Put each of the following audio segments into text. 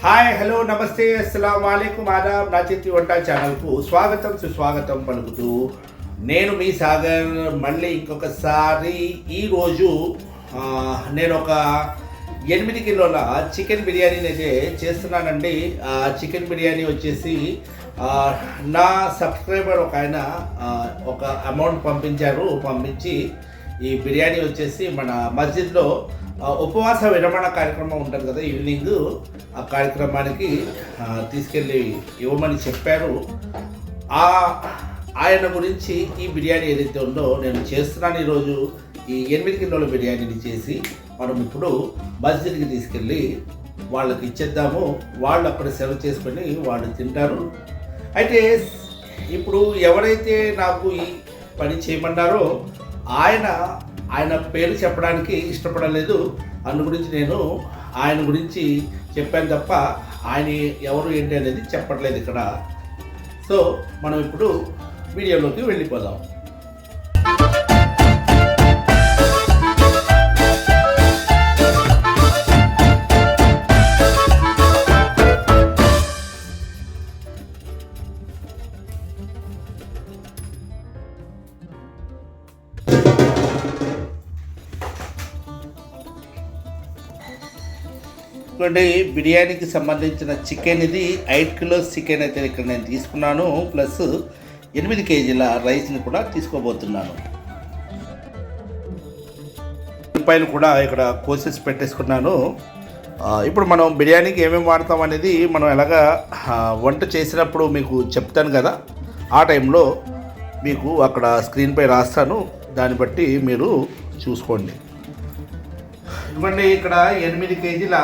Hi hello నమస్తే అస్సలం వాలేకుమ్ ఆదాబ్ నా చేతి వంట ఛానల్కు స్వాగతం సుస్వాగతం పలుకుతూ నేను మీ సాగర్. మళ్ళీ ఇంకొకసారి ఈరోజు నేను ఒక ఎనిమిది కిలోల చికెన్ బిర్యానీని అయితే చేస్తున్నానండి. ఆ చికెన్ బిర్యానీ వచ్చేసి నా సబ్స్క్రైబర్ ఒక ఆయన ఒక అమౌంట్ పంపించారు. పంపించి ఈ బిర్యానీ వచ్చేసి మన మస్జిద్లో ఉపవాస విరమణ కార్యక్రమం ఉంటుంది కదా ఈవినింగ్ ఆ కార్యక్రమానికి తీసుకెళ్ళి ఇవ్వమని చెప్పారు. ఆ ఆయన గురించి ఈ బిర్యానీ ఏదైతే ఉందో నేను చేస్తున్నాను ఈరోజు. ఈ ఎనిమిది కిలోల బిర్యానీని చేసి మనం ఇప్పుడు మస్జిద్కి తీసుకెళ్ళి వాళ్ళకి ఇచ్చేద్దాము. వాళ్ళు అక్కడ సెలవు చేసుకొని వాళ్ళు తింటారు. అయితే ఇప్పుడు ఎవరైతే నాకు ఈ పని చేయమన్నారో ఆయన ఆయన పేరు చెప్పడానికి ఇష్టపడలేదు. అందు గురించి నేను ఆయన గురించి చెప్పాను తప్ప ఆయన ఎవరు ఏంటి అనేది చెప్పట్లేదు ఇక్కడ. సో మనం ఇప్పుడు వీడియోలోకి వెళ్ళిపోదాం. ఇదిగోండి బిర్యానీకి సంబంధించిన చికెన్ ఇది. ఎయిట్ కిలోస్ చికెన్ అయితే ఇక్కడ నేను తీసుకున్నాను. ప్లస్ ఎనిమిది కేజీల రైస్ని కూడా తీసుకోబోతున్నాను. రూపాయలు కూడా ఇక్కడ కోసెస్ పెట్టేసుకున్నాను. ఇప్పుడు మనం బిర్యానీకి ఏమేమి వాడతాం అనేది మనం ఎలాగా వంట చేసినప్పుడు మీకు చెప్తాను కదా. ఆ టైంలో మీకు అక్కడ స్క్రీన్పై రాస్తాను. దాన్ని బట్టి మీరు చూసుకోండి. ఇవ్వండి ఇక్కడ ఎనిమిది కేజీల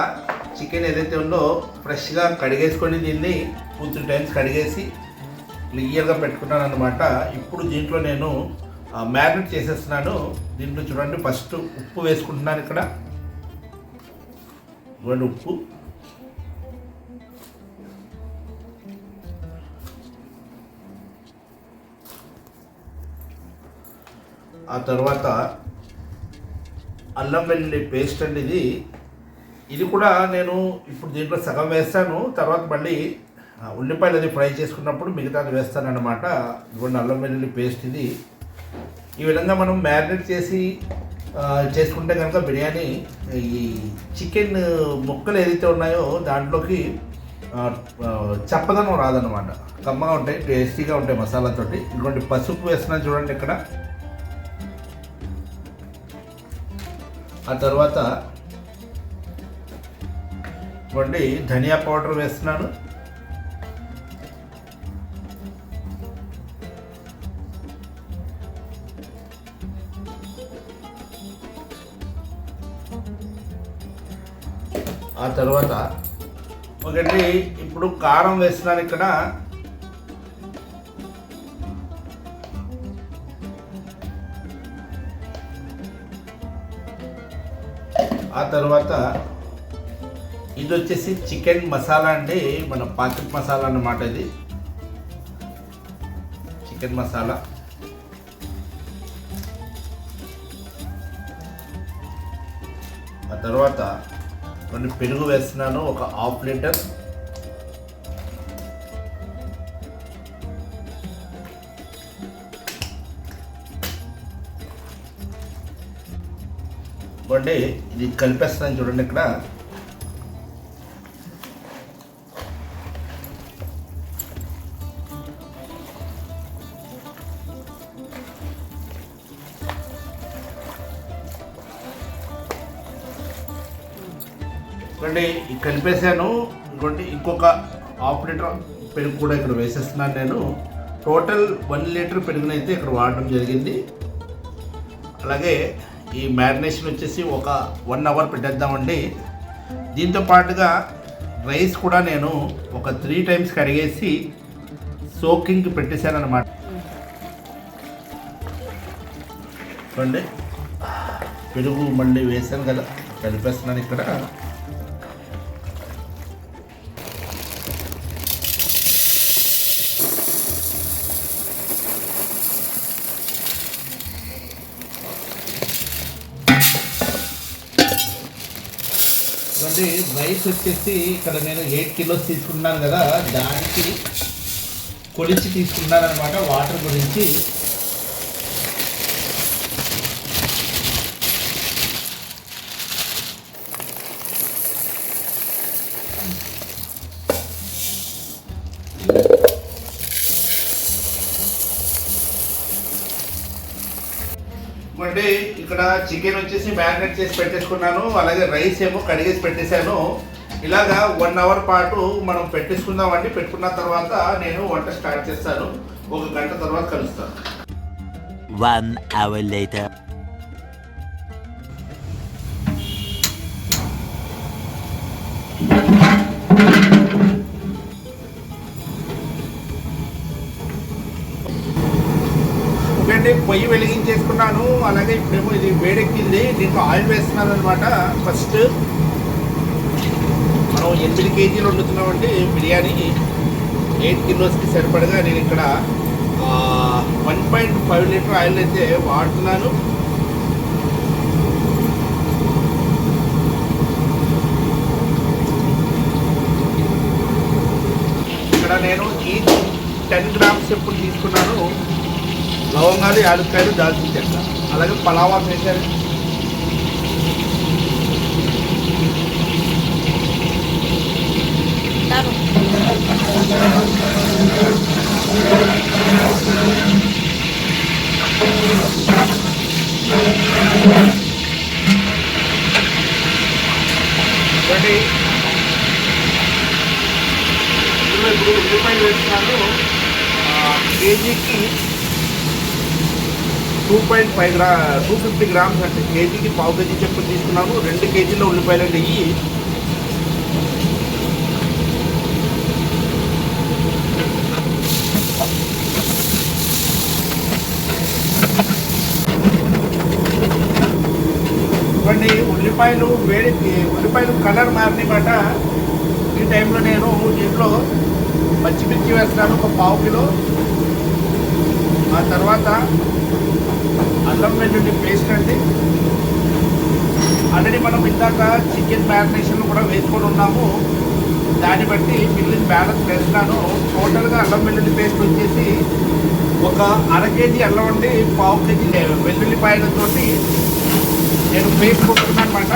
చికెన్ ఏదైతే ఉందో ఫ్రెష్గా కడిగేసుకొని దీన్ని కొంచెం టైమ్స్ కడిగేసి క్లియర్గా పెట్టుకున్నాను అనమాట ఇప్పుడు దీంట్లో నేను మ్యారినేట్ చేసేస్తున్నాను. దీంట్లో చూడండి ఫస్ట్ ఉప్పు వేసుకుంటున్నాను ఇక్కడ. ఇవ్వండి ఉప్పు. ఆ తర్వాత అల్లం వెల్లుల్లి పేస్ట్ అండి ఇది. ఇది కూడా నేను ఇప్పుడు దీంట్లో సగం వేస్తాను తర్వాత మళ్ళీ ఉల్లిపాయలు అది ఫ్రై చేసుకున్నప్పుడు మిగతాది వేస్తానన్నమాట. ఇదిగోండి అల్లం వెల్లుల్లి పేస్ట్ ఇది. ఈ విధంగా మనం మ్యారినేట్ చేసి చేసుకుంటే కనుక బిర్యానీ ఈ చికెన్ ముక్కలు ఏదైతే ఉన్నాయో దాంట్లోకి చప్పదనం రాదనమాట కమ్మగా ఉంటాయి టేస్టీగా ఉంటాయి మసాలాతోటి. ఇటువంటి పసుపు వేస్తున్నాను చూడండి ఇక్కడ. ఆ తర్వాత ఇవ్వండి ధనియా పౌడర్ వేస్తున్నాను. ఆ తర్వాత ఒకటి ఇప్పుడు కారం వేస్తున్నాను ఇక్కడ. ఆ తర్వాత ఇది వచ్చేసి చికెన్ మసాలా అండి మన పాకెట్ మసాలా అన్నమాట ఇది. చికెన్ మసాలా. ఆ తర్వాత కొన్ని పెరుగు వేస్తున్నాను ఒక హాఫ్ లీటర్. ఇవ్వండి ఇది కలిపేస్తాను చూడండి ఇక్కడ. ఇవ్వండి కలిపేసాను ఇంకోటి ఇంకొక హాఫ్ లీటర్ పెరుగు కూడా ఇక్కడ వేసేస్తున్నాను నేను. టోటల్ వన్ లీటర్ పెరుగునైతే ఇక్కడ వాడడం జరిగింది. అలాగే ఈ మ్యారినేషన్ వచ్చేసి ఒక వన్ అవర్ పెట్టేద్దామండి. దీంతో పాటుగా రైస్ కూడా నేను ఒక త్రీ టైమ్స్ కడిగేసి సోకింగ్కి పెట్టేశాను అనమాట చూడండి. పెరుగు మళ్ళీ వేసాను కదా కలిపేస్తున్నాను ఇక్కడ. చూడండి రైస్ వచ్చేసి ఇక్కడ నేను ఎయిట్ కిలోస్ తీసుకున్నాను కదా దానికి కొలిచి తీసుకున్నాను అనమాట వాటర్ గురించి. అంటే ఇక్కడ చికెన్ వచ్చేసి మ్యారినేట్ చేసి పెట్టేసుకున్నాను. అలాగే రైస్ ఏమో కడిగేసి పెట్టేశాను. ఇలాగా వన్ అవర్ పాటు మనం పెట్టేసుకుందామండి. పెట్టుకున్న తర్వాత నేను వంట స్టార్ట్ చేస్తాను. ఒక గంట తర్వాత కలుస్తాను. One hour later. ఎందుకంటే పొయ్యి వెలిగించేసుకున్నాను. అలాగే ఇప్పుడేమో ఇది వేడెక్కింది. దీంట్లో ఆయిల్ వేస్తున్నాను అనమాట ఫస్ట్. మనం ఎనిమిది కేజీలు వండుతున్నామంటే బిర్యానీ. ఎయిట్ కిలోస్కి సరిపడగా నేను ఇక్కడ one point five litre oil అయితే వాడుతున్నాను. ఇక్కడ నేను ఈ టెన్ గ్రామ్స్ ఎప్పుడు తీసుకున్నాను? లవంగాలు యాలక్కాయలు దాల్చిన చెక్క. అలాగే పలావా చేశారు చూడండి ఇందులో ఇప్పుడు ఉల్లిపాయలు వేస్తున్నాను కేజీకి two point five gram two fifty grams అంటే కేజీకి పావు కేజీ చెప్పులు తీసుకున్నాము రెండు కేజీల ఉల్లిపాయలు నెయ్యి ఇవ్వండి ఉల్లిపాయలు వేడి ఉల్లిపాయలు కలర్ మారినమాట ఈ టైంలో నేను దీంట్లో పచ్చిమిర్చి వేస్తాను ఒక పావు కిలో. ఆ తర్వాత అల్లం వెల్లుల్లి పేస్ట్ అండి ఆల్రెడీ మనం ఇందాక చికెన్ మ్యారినేషన్ కూడా వేసుకొని ఉన్నాము. దాన్ని బట్టి మిగిలిన బ్యాలెన్స్ వేస్తున్నాను. టోటల్గా అల్లం వెల్లుల్లి పేస్ట్ వచ్చేసి ఒక అర కేజీ అల్లం అండి పావు కేజీ వెల్లుల్లిపాయలతోటి నేను పేస్ట్ కొట్టుకున్నాను అనమాట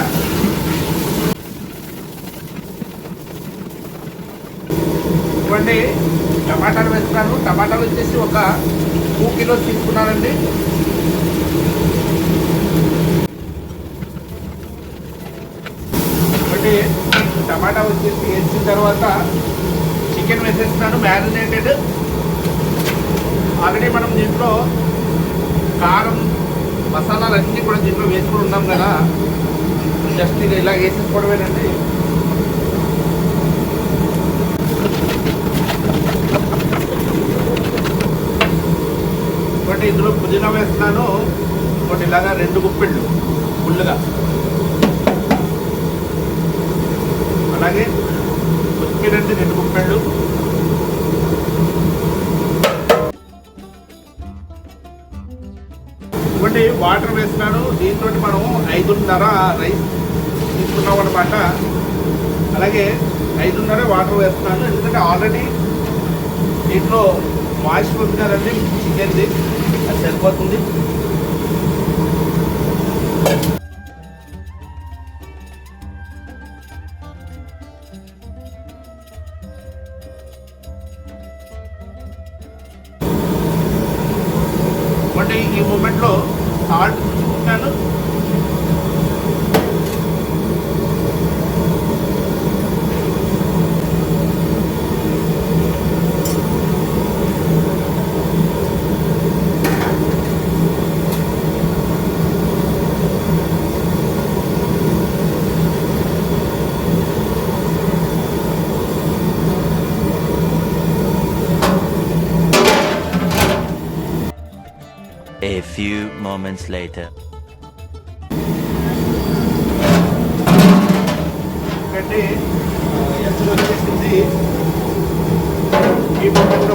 ఇవ్వండి టమాటాలు వేస్తున్నాను. టమాటాలు వచ్చేసి ఒక టూ కిలోస్ తీసుకున్నానండి. ఇవ్వండి టమాటా వచ్చేసి వేసిన తర్వాత చికెన్ వేసేస్తున్నాను మ్యారినేటెడ్. ఆల్రెడీ మనం దీంట్లో కారం మసాలాలు అన్నీ కూడా దీంట్లో వేసుకుని ఉన్నాం కదా. జస్ట్ ఇది ఇలా వేసేసుకోవడమేనండి. ఒకటి ఇందులో పుదీనా వేస్తున్నాను. ఒకటి ఇలాగా రెండు గుప్పెళ్ళు ఫుల్గా అలాగే కొత్తిమీర అండి రెండు గుప్పెళ్ళు ఒకటి వాటర్ వేస్తున్నాను. దీంతో మనం ఐదున్నర రైస్ తీసుకున్నాం అనమాట అలాగే ఐదున్నర వాటర్ వేస్తున్నాను. ఎందుకంటే ఆల్రెడీ దీంట్లో వాయిస్ ఉంది కదండి చికెన్ది. అది సరిపోతుంది. Moments later. ఈ ప్రపంచంలో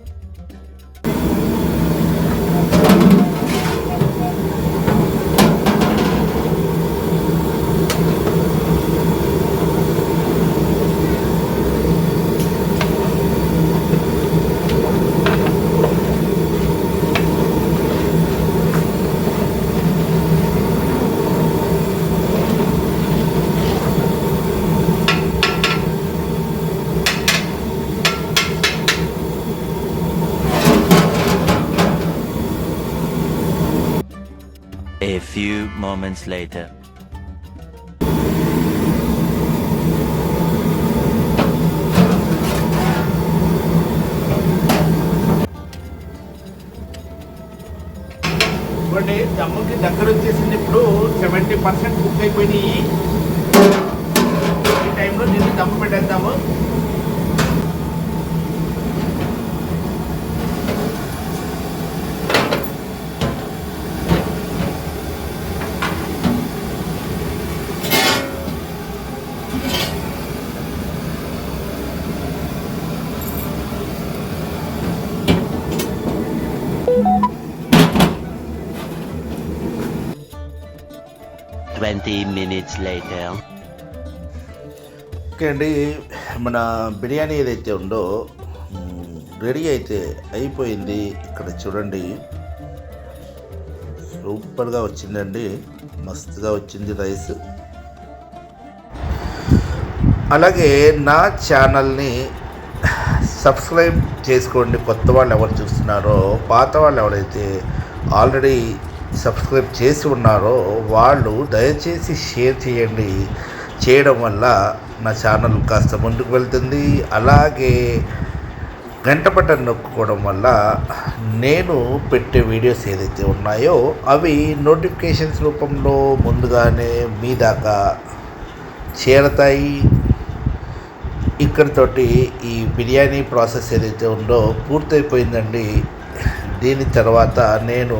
Moments later. చూడండి దమ్ముకి దగ్గర వచ్చేసింది ఇప్పుడు సెవెంటీ పర్సెంట్ కుక్ అయిపోయినాయి ఈ టైంలో దీన్ని దమ్ము పెట్టేద్దాము ట్వంటీ మినిట్స్ later. ఓకే అండి మన బిర్యానీ ఏదైతే ఉందో రెడీ అయితే అయిపోయింది. ఇక్కడ చూడండి. సూపర్గా వచ్చిందండి. మస్తుగా వచ్చింది రైస్. అలాగే నా ఛానల్ని సబ్స్క్రైబ్ చేసుకోండి. కొత్త వాళ్ళు ఎవరు చూస్తున్నారో పాత వాళ్ళు ఎవరైతే ఆల్రెడీ సబ్స్క్రైబ్ చేసి ఉన్నారో వాళ్ళు దయచేసి షేర్ చేయండి. చేయడం వల్ల నా ఛానల్ కాస్త ముందుకు వెళ్తుంది. అలాగే గంట బటన్ నొక్కుకోవడం వల్ల నేను పెట్టే వీడియోస్ ఏదైతే ఉన్నాయో అవి నోటిఫికేషన్స్ రూపంలో ముందుగానే మీ దాకా చేరతాయి. ఇక్కడితోటి ఈ బిర్యానీ ప్రాసెస్ ఏదైతే ఉందో పూర్తయిపోయిందండి. దీని తర్వాత నేను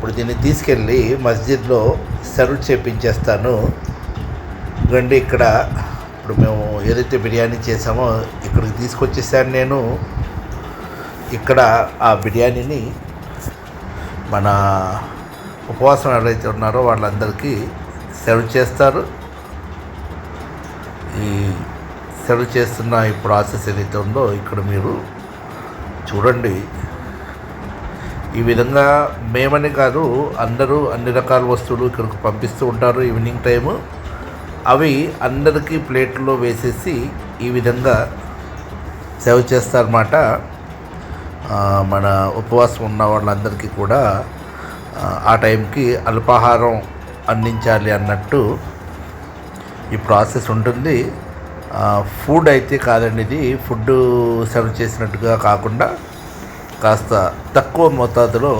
ఇప్పుడు దీన్ని తీసుకెళ్ళి మస్జిద్లో సర్వ్ చేపించేస్తాను. రండి ఇక్కడ ఇప్పుడు మేము ఏదైతే బిర్యానీ చేసామో ఇక్కడికి తీసుకొచ్చేసాను నేను. ఇక్కడ ఆ బిర్యానీని మన ఉపవాసం ఎవరైతే ఉన్నారో వాళ్ళందరికీ సర్వ్ చేస్తారు. ఈ సర్వ్ చేస్తున్న ఈ ప్రాసెస్ ఏదైతే ఉందో ఇక్కడ మీరు చూడండి. ఈ విధంగా మేమని కాదు అందరూ అన్ని రకాల వస్తువులు ఇక్కడికి పంపిస్తూ ఉంటారు ఈవినింగ్ టైము. అవి అందరికీ ప్లేట్లో వేసేసి ఈ విధంగా సేవ్ చేస్తారన్నమాట. మన ఉపవాసం ఉన్న వాళ్ళందరికీ కూడా ఆ, టైంకి అల్పాహారం అందించాలి అన్నట్టు ఈ ప్రాసెస్ ఉంటుంది. ఫుడ్ అయితే కాదండి ఇది. ఫుడ్ సర్వ్ చేసినట్టుగా కాకుండా కాస్త తక్కువ మోతాదులో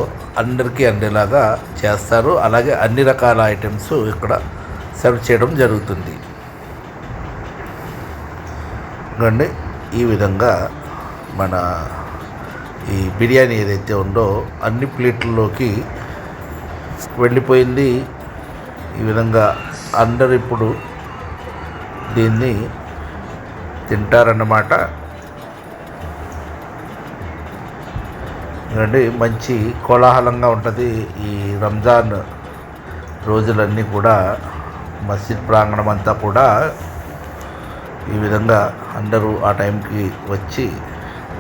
అందరికీ అందేలాగా చేస్తారు. అలాగే అన్ని రకాల ఐటమ్స్ ఇక్కడ సర్వ్ చేయడం జరుగుతుంది. ఇదిగోండి ఈ విధంగా మన ఈ బిర్యానీ ఏదైతే ఉందో అన్ని ప్లేట్లలోకి వెళ్ళిపోయింది. ఈ విధంగా అందరు ఇప్పుడు దీన్ని తింటారన్నమాట. ఎందుకంటే మంచి కోలాహలంగా ఉంటుంది ఈ రంజాన్ రోజులన్నీ కూడా. మస్జిద్ ప్రాంగణం అంతా కూడా ఈ విధంగా అందరూ ఆ టైంకి వచ్చి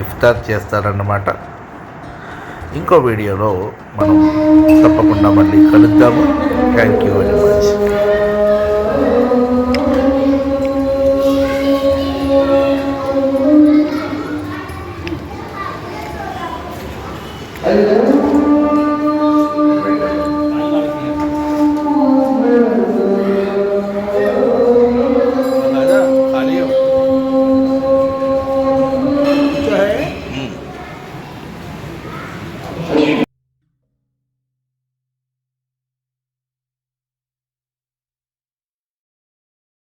ఇఫ్తార్ చేస్తారన్నమాట. ఇంకో వీడియోలో మనం తప్పకుండా మళ్ళీ కలుద్దాము. Thank you very much